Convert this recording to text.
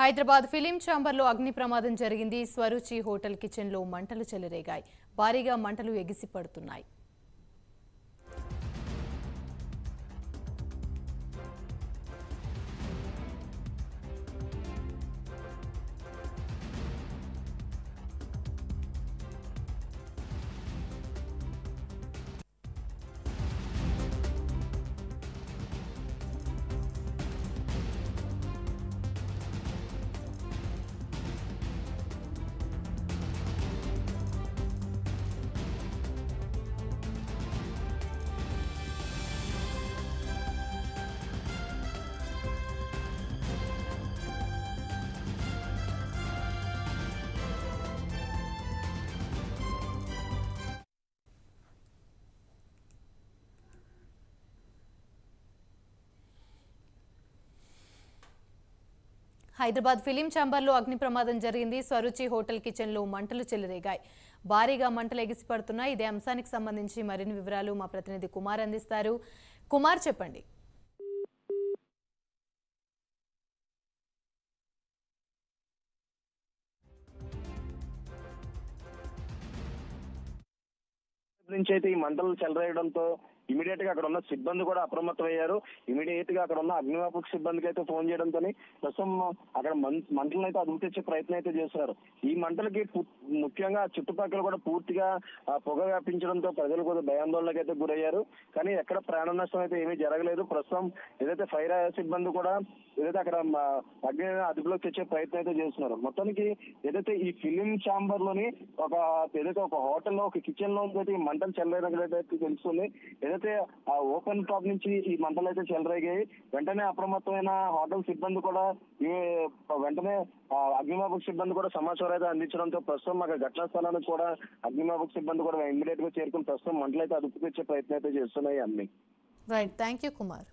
Hyderabad film ఛాంబర్లో అగ్ని ప్రమాదం జరిగింది. స్వరుచి హోటల్ కిచెన్లో మంటలు చెలరేగాయి. భారీగా మంటలు ఎగిసి పడుతున్నాయి హైదరాబాద్ ఫిలిం ఛాంబర్లో అగ్ని ప్రమాదం జరిగింది. స్వరుచి హోటల్ కిచెన్లో మంటలు చెలరేగాయి. భారీగా మంటలు ఎగిసిపడుతున్నాయి ఇదే అంశానికి సంబంధించి మరిన్ని వివరాలు మా ప్రతినిధి కుమార్ అందిస్తారు. కుమార్ చెప్పండి. నుంచి అయితే ఈ మంటలు చెలరేయడంతో ఇమీడియట్గా అక్కడ ఉన్న సిబ్బంది కూడా అప్రమత్తం అయ్యారు ఇమీడియట్గా అక్కడ ఉన్న అగ్నిమాపక సిబ్బందికి అయితే ఫోన్ చేయడంతో ప్రస్తుతం అక్కడ మంటలను అయితే అదుపు తెచ్చే ప్రయత్నం అయితే చేస్తున్నారు. ఈ మంటలకి ముఖ్యంగా చుట్టుపక్కల కూడా పూర్తిగా పొగ వ్యాపించడంతో ప్రజలు కూడా భయాందోళనకు అయితే గురయ్యారు. కానీ ఎక్కడ ప్రాణ నష్టం అయితే ఏమీ జరగలేదు. ప్రస్తుతం ఏదైతే ఫైర్ సిబ్బంది కూడా ఏదైతే అక్కడ అగ్ని అదుపులోకి తెచ్చే ప్రయత్నం అయితే చేస్తున్నారు. మొత్తానికి ఏదైతే ఈ ఫిలిం ఛాంబర్లోని ఒక ఏదైతే ఒక హోటల్లో ఒక కిచెన్లో అయితే మంటలు చెల్లైనట్లయితే తెలుస్తుంది. ఏదైతే ఆ ఓపెన్ టాప్ నుంచి ఈ మంటలు అయితే చెలరేగాయి. వెంటనే అప్రమత్తమైన హోటల్ సిబ్బంది కూడా ఈ వెంటనే అగ్నిమాపక సిబ్బంది కూడా సమాచారం అయితే అందించడంతో ప్రస్తుతం మాకు ఘటనా స్థలానికి కూడా అగ్నిమాపక సిబ్బంది కూడా ఇమ్మీడియట్గా చేరుకుని ప్రస్తుతం మంటలు అయితే అదుపు తెచ్చే ప్రయత్నం అయితే చేస్తున్నాయి అన్ని. Right thank you Kumar